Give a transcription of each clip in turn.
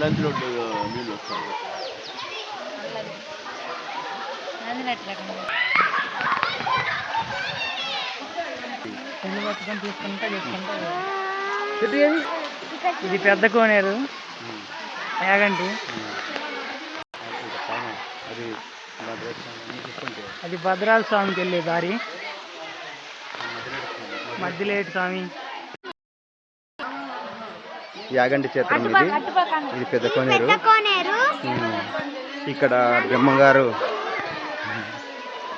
లంచులు నీళ్ళు వస్తాయి. ఇది పెద్ద కోనేరు. చూస్తుంటే అది భద్రాల స్వామికి వెళ్ళే దారి. మధ్యలేటి స్వామి యాగంటి క్షేత్రం ఇది. ఇది పెద్ద కోనేరు. ఇక్కడ బ్రహ్మంగారు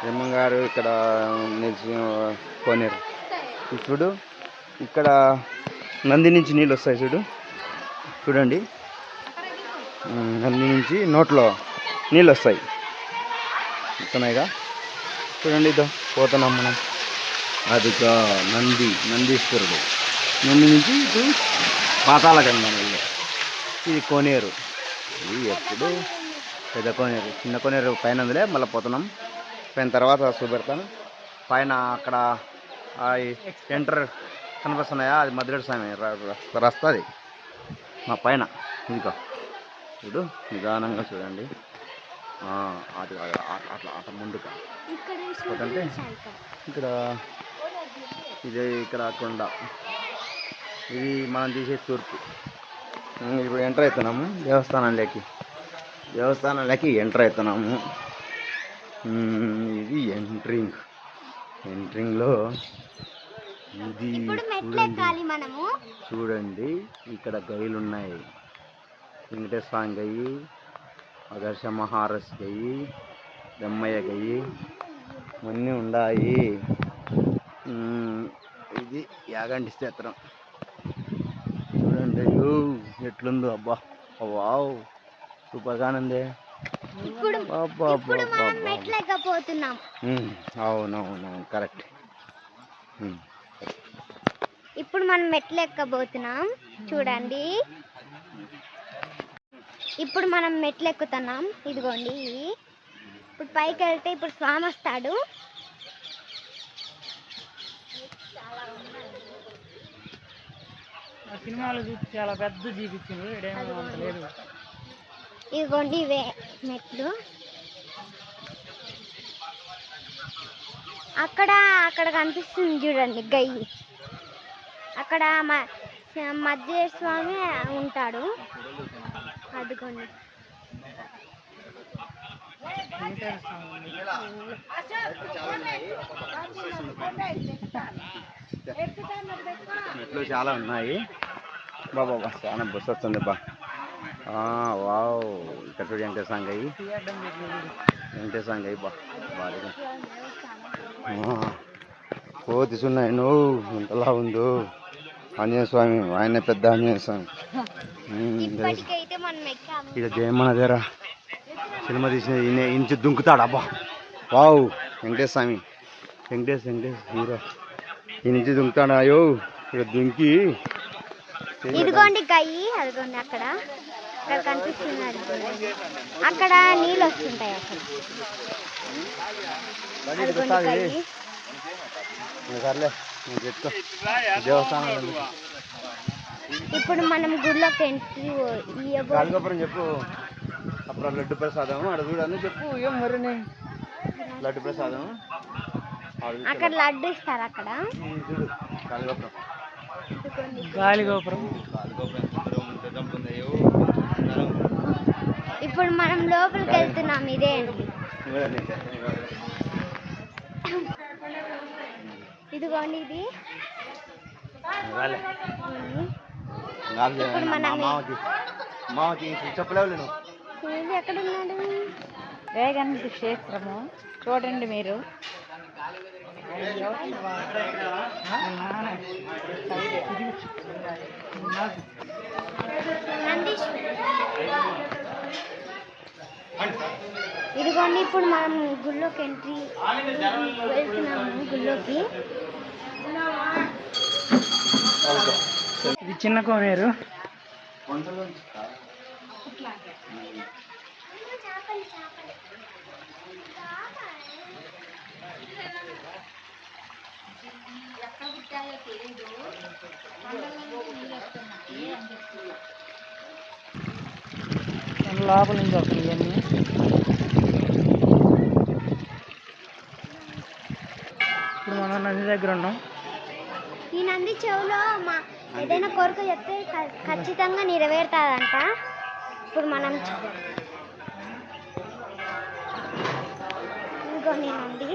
బ్రహ్మంగారు ఇక్కడ నిలిచి కోనేరు. చూడు ఇక్కడ నంది నుంచి నీళ్ళు వస్తాయి చూడు. చూడండి. నంది నుంచి నోట్లో నీళ్ళు వస్తాయి. వస్తున్నాయిగా? చూడండి ఇదో పోతున్నాం మనం. అదిగా నంది నందీశ్వరుడు. నంది నుంచి ఇటు పాతాల గంగం ఇది కోనేరు. ఇది ఎప్పుడు? పెద్ద కోనేరు. చిన్న కోనేరు పైన ఉందిలే మళ్ళీ పోతున్నాం. పైన తర్వాత చూపెడతాను. పైన అక్కడ ఆ ఎంటర్ కనిపిస్తున్నాయా అది మధురేడు స్వామి రస్తా అది. మా పైన. ఇదిగో. చూడు నిదానంగా చూడండి. అటు- అట్లా అట్లా ముందుగా. ఇక్కడ ఇక్కడ ఇది ఇక్కడ కొండ. ఇది మనం తీసే తూర్పు. ఇప్పుడు ఎంటర్ అవుతున్నాము. దేవస్థానంలోకి. దేవస్థానంలోకి ఎంటర్ అవుతున్నాము. ఇది ఎంట్రింగ్. ఎంట్రింగ్లో ఇది చూడండి. చూడండి ఇక్కడ గైలు ఉన్నాయి. వెంకటేశ్వర స్వామి గయ్యి అగర్ష మహారస్ గయ్యి దమ్మయ్య గయ్యి అన్నీ ఉన్నాయి. ఇది యాగంటి క్షేత్రం. అయ్యో ఎట్లుందో అబ్బా. వావ్ ఎక్కబోతున్నాం అవునవునవును కరెక్ట్. ఇప్పుడు మనం మెట్లు ఎక్కబోతున్నాం చూడండి. ఇప్పుడు మనం మెట్లు ఎక్కుతున్నాం ఇదిగోండి. ఇప్పుడు పైకి వెళ్తే ఇప్పుడు స్వామి వస్తాడు ఆ సినిమాలో చూసి చాలా పెద్ద చూపించింది ఇడేమో అంత లేదు ఇదిగోండి ఇవే మెట్లు. అక్కడ అక్కడ కనిపిస్తుంది చూడండి గయ్యి అక్కడ మ- మధ్య స్వామి ఉంటాడు. అదిగోండి. మెట్లు చాలా ఉన్నాయి. బాబా చాలా బస్సు వస్తుంది బా. ఆ, వావ్ ఇక్కడ చూడు లేదు. వెంకటేశ్వర స్వామి గయ్యి బా బాగా. కోతి ఉన్నాయి నువ్వు ఎంతలా ఉందో. ఆంజనేయ స్వామి ఆయన పెద్ద ఆంజనేయ స్వామి. ఇక జయమ్మన దగ్గర సినిమా తీసిన ఈయన ఇంచు దుంకుతాడు అబ్బా వావ్ వెంకటేశ్వర స్వామి. వెంకటేష్ వెంకటేష్ హీరో. ఈ నుంచి దుంకుతాడు అయ్యో. ఇక్కడ దుంకి ఇదిగోండి గయ్యి అదిగోండి అక్కడ. అక్కడ కనిపిస్తుంది అదిగోండి. అక్కడ నీళ్ళు వస్తుంటాయి అక్కడ. అదిగోండి గయ్యి. ఇప్పుడు మనం గుడిలోకి ఎంట్రీ చెప్పు. అప్పుడు లడ్డు ప్రసాదం అక్కడ చూడని చెప్పు. ఏం మరి లడ్డు ప్రసాదం. అక్కడ లడ్డు ఇస్తారు అక్కడ. గాలిగోపురం. ఇప్పుడు మనం లోపలికి వెళ్తున్నాం ఇదే. ఇదిగోండి ఇది. చెప్పలేవు నేను ఇది ఎక్కడ ఉన్నాడు వేగంటి క్షేత్రము. చూడండి మీరు. ఇదిగోండి ఇప్పుడు మనం గుళ్ళోకి ఎంట్రీ వెళ్తున్నాము గుళ్ళోకి. ఇది చిన్న కోనేరు లోపల నుంచి వస్తుంది ఇవన్నీ. ఇప్పుడు మనం నది దగ్గర ఉన్నాం. ఈ నంది చెవులో మా ఏదైనా కోరిక చెప్తే ఖచ్చితంగా నెరవేరుతుందంట. ఇప్పుడు మనం ఇదిగోండి నంది.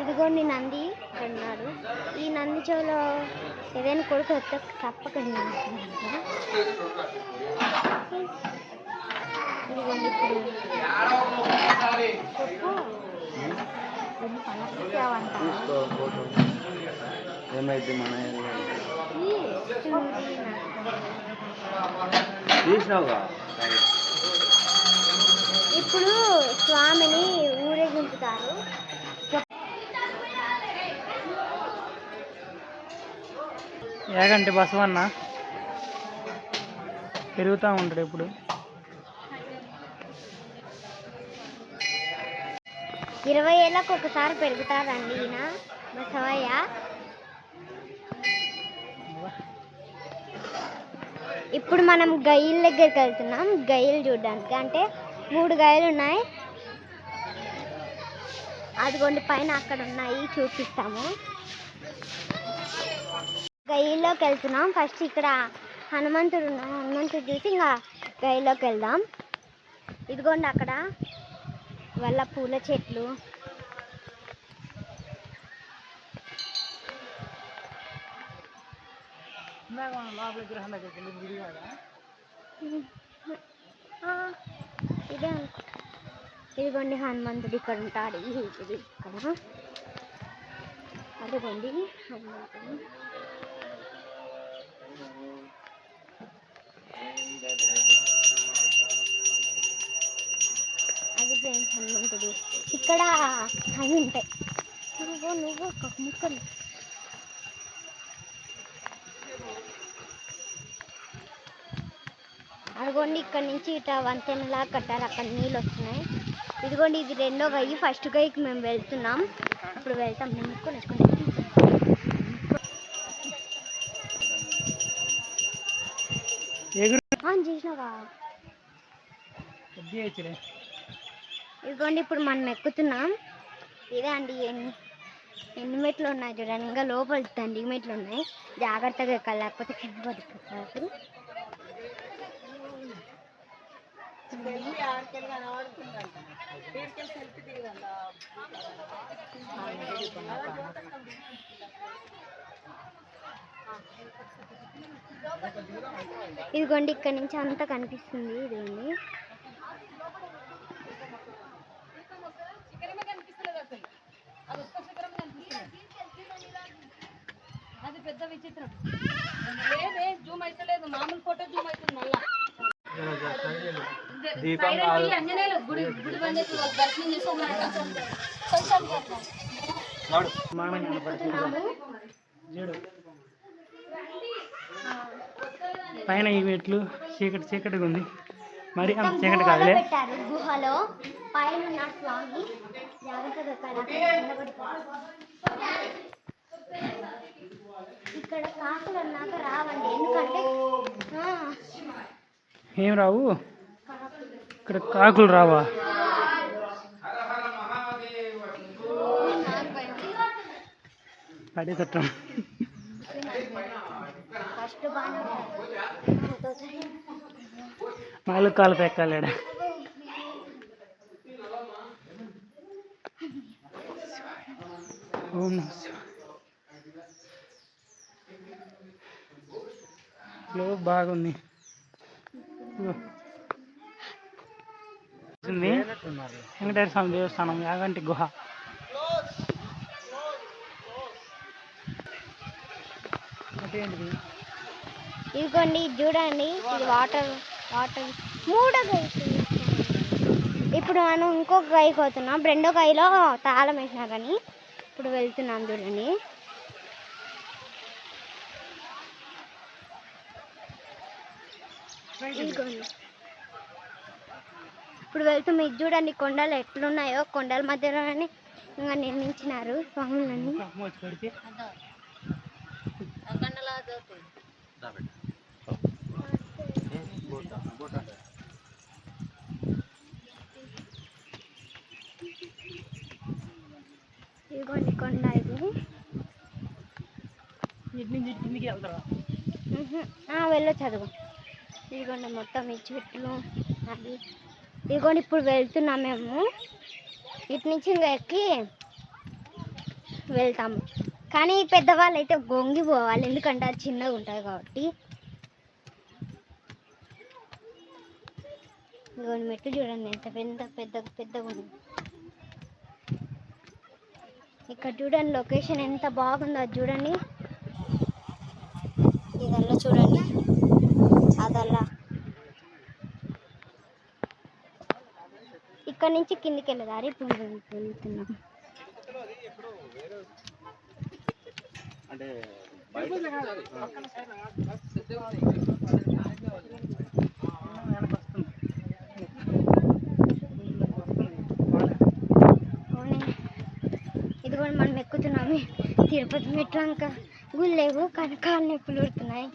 ఇదిగోండి నంది ఉన్నాడు ఈ నంది చెవులో ఏదైనా కొడుకు వస్తే తప్పక. ఇదిగోండి ఇప్పుడు ఏమైతే మన తీసినావుగా? ఇప్పుడు స్వామిని ఊరేగించుతారు ఏగంటి బసవన్న పెరుగుతూ ఉంటాడు ఇప్పుడు. ఇరవై ఏళ్ళకు ఒకసారి పెరుగుతారండి ఈయన బసవయ్య. ఇప్పుడు మనం గైల్ దగ్గరికి వెళ్తున్నాం గైలు చూడడానికి. అంటే మూడు గైలు ఉన్నాయి. అదిగోండి పైన అక్కడ ఉన్నాయి చూపిస్తాము. గైల్లోకి వెళ్తున్నాం. ఫస్ట్ ఇక్కడ హనుమంతుడు ఉన్నాం హనుమంతుడు చూసి ఇంకా గైల్లోకి వెళ్దాం. ఇదిగోండి అక్కడ వల్ల పూల చెట్లు. లోపల దగ్గరికి వెళ్ళి ఇదిగోండి హనుమంతుడు ఇక్కడ ఉంటాడు ఈ ఇది ఇక్కడ. అదిగోండి హనుమంతుడు. అది ఫ్రెండ్స్ హనుమంతుడు. ఇక్కడ అవి ఉంటాయి నువ్వు నువ్వు ఒక ముక్కలు. అదిగోండి ఇక్కడ నుంచి ఇట వంతెనలా కట్టారు. అక్కడ నీళ్ళు వస్తున్నాయి. ఇదిగోండి ఇది రెండో గయ్యి. ఫస్ట్ గయ్యికి మేము వెళ్తున్నాం. ఇప్పుడు వెళ్తాం. మేము నేర్చుకుంటాం ఎగురు చేసినావా? ఇదిగోండి ఇప్పుడు మనం ఎక్కుతున్నాం. ఇదే అండి ఎన్ని ఎన్ని మెట్లు ఉన్నాయి చూడండి. ఇంకా లోపల దండి మెట్లు ఉన్నాయి. జాగ్రత్తగా ఎక్కాలి. లేకపోతే కింద పడిపోతారు ఇదిగోండి ఇక్కడ నుంచి అంతా కనిపిస్తుంది ఇదిగోండి అది పెద్ద విచిత్రం. లేదే జూమ్ అయితే లేదు మామూలు ఫోటో జూమ్ అవుతుంది మళ్ళా. కనపడుతుంది చూడు. పైన ఈ మెట్లు చీకటి చీకటిగా ఉంది. మరి అంత చీకటి కాదులే. గుహలో పైన స్వామి కింద. ఇక్కడ కాకులు అన్నాక రావండి. ఎందుకంటే ఏం రావు. ఇక్కడ కాకులు రావా? పడి తట్టం. ఫస్ట్ బాగా నాలుగు కాళ్ళతో ఎక్కాలేడ ఓం లో బాగుంది. ఉంది వెంకటేశ్వర స్వామి దేవస్థానం యాగంటి గుహ. ఇదిగోండి ఇది చూడండి ఇది వాటర్ వాటర్. మూడో ఇప్పుడు మనం ఇంకొక గైకి పోతున్నాం. రెండో గైలో తాళం వేసినారని ఇప్పుడు వెళ్తున్నాం చూడండి. ఇదిగోండి. ఇప్పుడు వెళ్తాం ఇది చూడండి కొండలు ఎట్లున్నాయో కొండల మధ్యలోనే ఇంకా నిర్మించినారు స్వాములని. ఇదిగోండి కొండ ఇది. వెళ్ళొచ్చు అదిగో. ఇదిగోండి మొత్తం ఈ చెట్లు అది ఇదిగోండి ఇప్పుడు వెళ్తున్నాం మేము. ఇటు నుంచి ఇంకా ఎక్కి వెళ్తాము కానీ పెద్దవాళ్ళు అయితే గొంగి పోవాలి ఎందుకంటే అది చిన్నగా ఉంటుంది కాబట్టి. ఇదిగోండి మెట్లు చూడండి ఎంత పెద్ద పెద్ద పెద్దగా ఉంది. ఇక్కడ చూడండి లొకేషన్ ఎంత బాగుందో అది చూడండి. ఇదల్లా చూడండి. అదల్లా. ఇక్కడ నుంచి కిందికి వెళ్ళేదారి ఇప్పుడు వెళ్తున్నాం. అంటే అవునే ఇదిగోండి మనం ఎక్కుతున్నాము. తిరుపతి మెట్లంక గుళ్ళు లేవు కానీ కాళ్ళు నొప్పులు ఉడుతున్నాయి.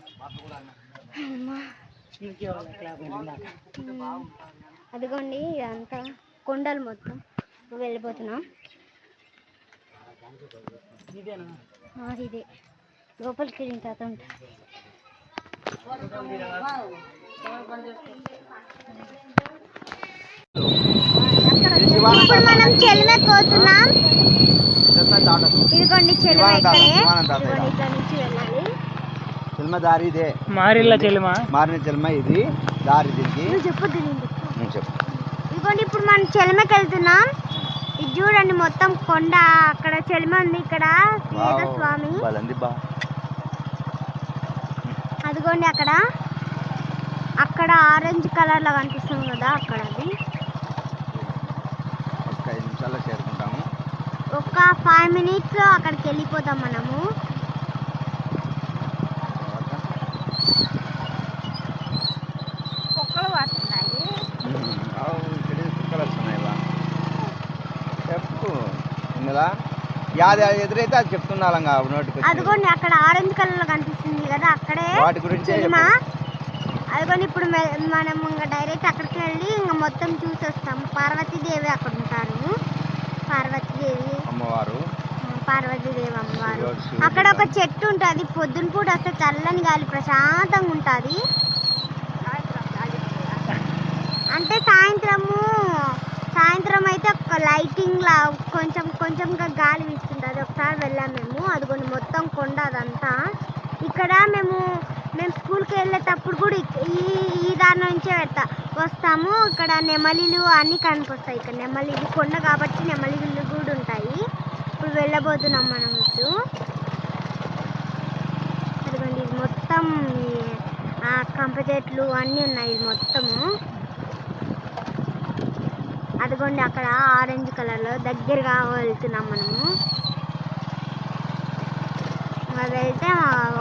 అదిగోండి ఇదంతా. కొండలు మొత్తం వెళ్ళిపోతున్నాం. ఇదే. లోపలికి వెళ్ళిన తర్వాత ఉంటుంది ఇప్పుడు మనం ఇదిగోండి చెలిమ ఇక్కడే. నుంచి వెళ్ళాలి. చెల్మ దారి ఇదే మారిల్ల చెల్లిమా మారిన చెల్మ ఇది దారి దీనికి చెప్పు మనం చెలిమకి వెళ్తున్నాం ఇది చూడండి మొత్తం కొండ అక్కడ చెలిమ ఉంది ఇక్కడ. స్వామి. అదిగోండి అక్కడ. అక్కడ ఆరెంజ్ కలర్లో కనిపిస్తుంది కదా అక్కడ అది. ఒక ఫైవ్ మినిట్స్ అక్కడికి వెళ్ళిపోతాం మనము కుక్కలు పడుతున్నాయి ఇక్కడ కుక్కలు వస్తున్నాయి బా చెప్పు ఇందులో యాది ఎదురైతే అది చెప్తున్నాం. అదిగోండి అక్కడ ఆరెంజ్ కలర్లో కనిపిస్తుంది కదా అక్కడే వాటి గురించే అదిగోండి ఇప్పుడు మనం ఇంకా డైరెక్ట్ అక్కడికి వెళ్ళి ఇంకా మొత్తం చూసి వస్తాం పార్వతీదేవి అక్కడ ఉంటారు. పార్వతీదేవి. అమ్మవారు. పార్వతీదేవి అమ్మవారు. అక్కడ ఒక చెట్టు ఉంటుంది. పొద్దున పూట వస్తే చల్లని గాలి ప్రశాంతంగా ఉంటుంది. అంటే సాయంత్రము సాయంత్రం అయితే ఒక లైటింగ్ లా కొంచెం కొంచెంగా గాలి అది ఒకసారి వెళ్ళాం మేము. అదిగోండి మొత్తం కొండ అదంతా. ఇక్కడ మేము మేము స్కూల్కి వెళ్ళేటప్పుడు కూడా ఈ ఈ దారి నుంచే వెళ్తా. వస్తాము ఇక్కడ నెమలిలు అన్నీ కనిపిస్తాయి. ఇక్కడ నెమలిలు కొండ కాబట్టి నెమలిలు కూడా ఉంటాయి. ఇప్పుడు వెళ్ళబోతున్నాం మనం ఇప్పుడు. అదిగోండి ఇది మొత్తం ఈ, కంప చెట్లు అన్నీ ఉన్నాయి ఇది మొత్తము. అదిగోండి అక్కడ ఆరెంజ్ కలర్లో దగ్గరగా వెళ్తున్నాం మనము. అది వెళ్తే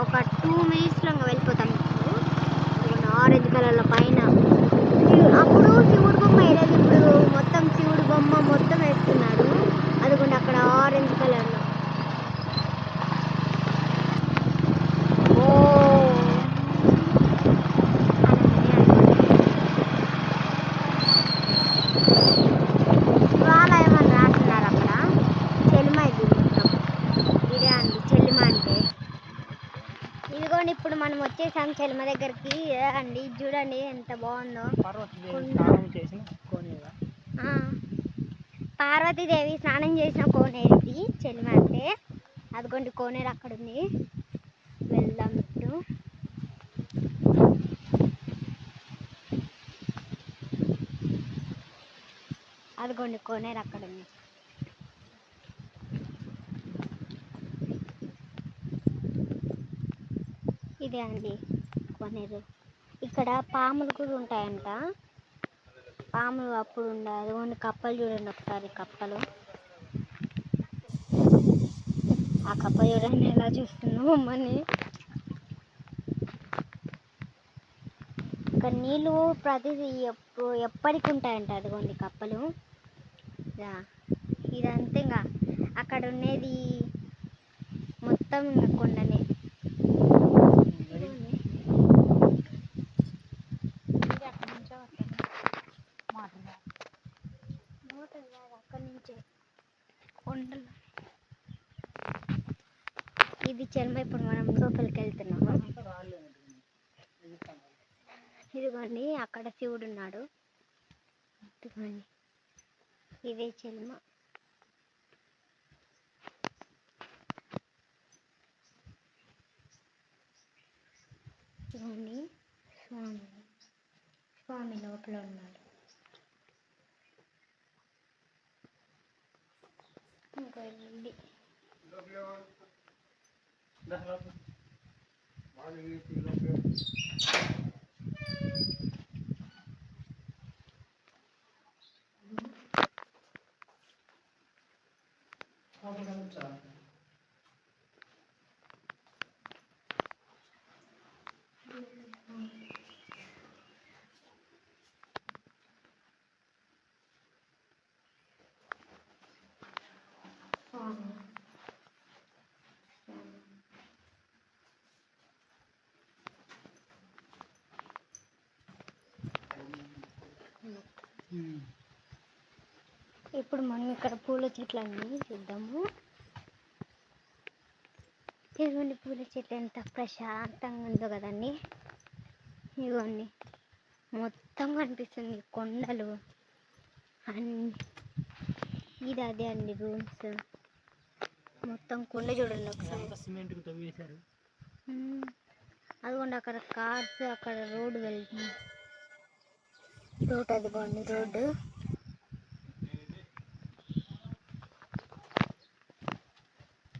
ఒక టూ మినిట్స్లో ఇంకా వెళ్ళిపోతాం. ఇప్పుడు ఆరెంజ్ కలర్లో పైన. అప్పుడు శివుడు బొమ్మ వేయలేదు ఇప్పుడు మొత్తం శివుడు బొమ్మ మొత్తం వేస్తున్నారు అదిగోండి అక్కడ ఆరెంజ్ కలర్ ఓ శివాలయం అని రాస్తున్నారు అక్కడ చెలిమ ఇది మొత్తం ఇదే అండి చెలిమ అంటే ఇదిగోండి ఇప్పుడు మనం వచ్చేసాం చెలిమ ఇది చూడండి ఎంత బాగుందో. పార్వతీదేవి స్నానం చేసిన కోనేరు ఆ, పార్వతీదేవి స్నానం చేసిన కోనేరు ఇది చెలిమ అంటే అదిగోండి కోనేరు అక్కడ ఉంది వెళ్దాం ఇప్పుడు. అదిగోండి కోనేరు అక్కడ ఉంది ఇదే అండి కోనేరు. ఇక్కడ పాములు కూడా ఉంటాయంట. పాములు అప్పుడు ఉండదు అదిగోండి కప్పలు చూడండి ఒకసారి కప్పలు. ఆ కప్ప చూడండి ఎలా చూస్తున్నావు అమ్మని ఇక్కడ నీళ్ళు ప్రతిదీ ఎప్పుడు ఎప్పటికి ఉంటాయంట అదిగోండి కప్పలు. ఇదంతా ఇంకా అక్కడ ఉండేది మొత్తం కొండ కొండనే అక్కడి నుంచే కొండలు ఇది చెరుమ ఇప్పుడు మనం లోపలికి వెళ్తున్నాము ఇదిగోండి అక్కడ శివుడు ఉన్నాడు ఇదిగోండి. ఇదే చెల్మ ఇదిగోండి స్వామి స్వామి లోపల ఉన్నాడు ఇంకా ఇది స్వామి ఇప్పుడు మనం ఇక్కడ పూల చెట్లన్నీ చూద్దాము. ఇదిగోండి పూల చెట్లు ఎంత ప్రశాంతంగా ఉందో కదండి. ఇదిగోండి మొత్తం కనిపిస్తుంది కొండలు. అన్ని. ఇది అదే అండి రూమ్స్. మొత్తం కొండ చూడండి ఒకసారి. అదిగోండి అక్కడ కార్స్ అక్కడ రోడ్డు వెళ్తుంది. రోడ్ అదిగోండి రోడ్డు.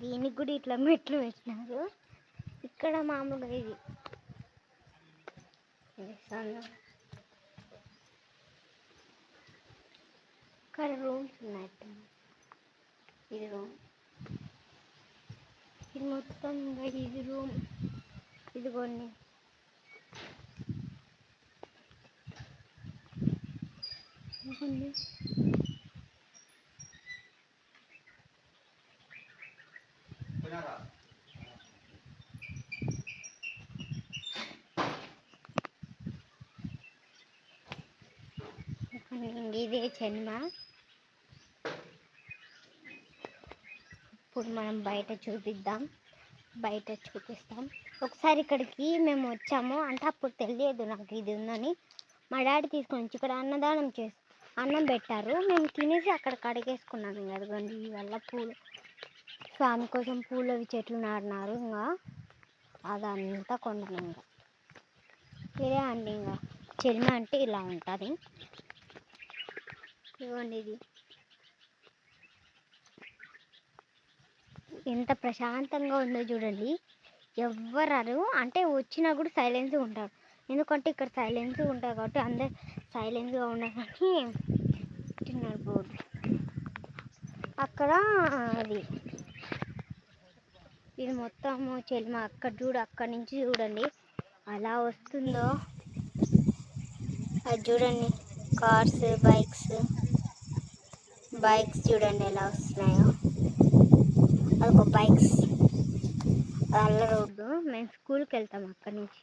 దీనికి కూడా ఇట్లా మెట్లు పెట్టినారు. ఇక్కడ మామూలుగా ఇది. ఇక్కడ రూమ్స్ ఉన్నట్టు ఇది రూమ్. ఇది మొత్తం ఇది రూమ్. ఇదిగోండి ఇదిగోండి ఇదిగోండి, ఇదే చెన్మ ఇప్పుడు మనం బయట చూపిద్దాం. బయట చూపిస్తాం. ఒకసారి ఇక్కడికి మేము వచ్చాము. అంటే అప్పుడు తెలియదు నాకు ఇది ఉందని. మా డాడీ తీసుకొని వచ్చి ఇక్కడ అన్నదానం చేసి అన్నం పెట్టారు. మేము తినేసి అక్కడ కడిగేసుకున్నాం ఇంకా అదిగోండి ఇవల్ల పూలు. స్వామి కోసం పూలవి చెట్లు నాటినారు ఇంకా అదంతా కొండను ఇంకా ఇదే అండి ఇంకా చెల్మ అంటే ఇలా ఉంటుంది. ఇదిగోండి ఇది. ఎంత ప్రశాంతంగా ఉందో చూడండి. ఎవ్వరు అంటే వచ్చినా కూడా సైలెన్స్గా ఉంటారు. ఎందుకంటే ఇక్కడ సైలెన్స్గా ఉంటారు కాబట్టి అందరు సైలెంట్గా ఉండాలని తిన్నారు బోర్డు. అక్కడ అది ఇది మొత్తం చెల్మ అక్కడ చూడు అక్కడి నుంచి చూడండి. అలా వస్తుందో. అది చూడండి కార్స్ బైక్స్. బైక్స్ చూడండి ఎలా వస్తున్నాయో. అదొక బైక్స్. అల్ల రోడ్డు. మేము స్కూల్కి వెళ్తాం అక్కడి నుంచి.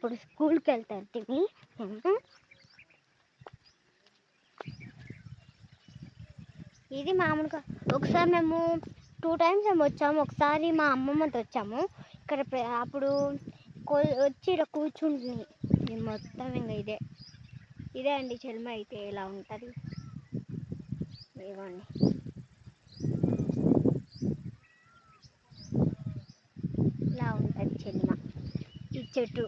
అప్పుడు స్కూల్కి వెళ్తాం తిని ఇది మామూలుగా ఒకసారి మేము టూ టైమ్స్ మేము వచ్చాము. ఒకసారి మా అమ్మమ్మతో వచ్చాము. ఇక్కడ అప్పుడు వచ్చి ఇక్కడ కూర్చుంటుంది ఇది మొత్తం ఇంకా ఇదే. ఇదే అండి చెల్మ అయితే ఇలా ఉంటుంది. ఇవ్వండి ఇలా ఉంటుంది చెల్మ? ఈ చెట్టు.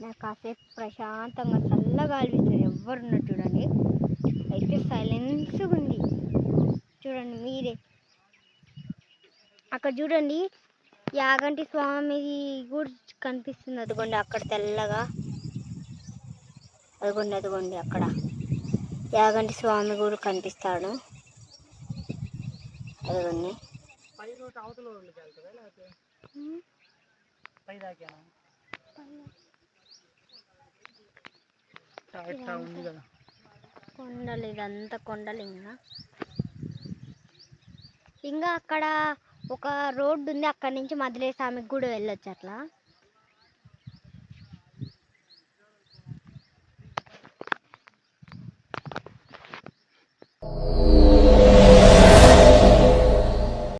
నాకు కాసేపు ప్రశాంతంగా చల్లగా అనిపిస్తుంది. ఎవరున్నారు చూడండి. అయితే సైలెన్స్గా ఉంది. చూడండి మీరే. అక్కడ చూడండి. యాగంటి స్వామిది కూడా కనిపిస్తుంది. అదిగోండి అక్కడ తెల్లగా. అదిగోండి అదిగోండి అక్కడ. యాగంటి స్వామి కూడా కనిపిస్తాడు. అదిగోండి. ఇట్లా- ఉంది కదా. కొండలు ఇదంతా కొండలు ఇంకా. ఇంకా అక్కడ ఒక రోడ్డు ఉంది అక్కడ నుంచి మదిలే స్వామికి కూడా వెళ్ళొచ్చు అట్లా.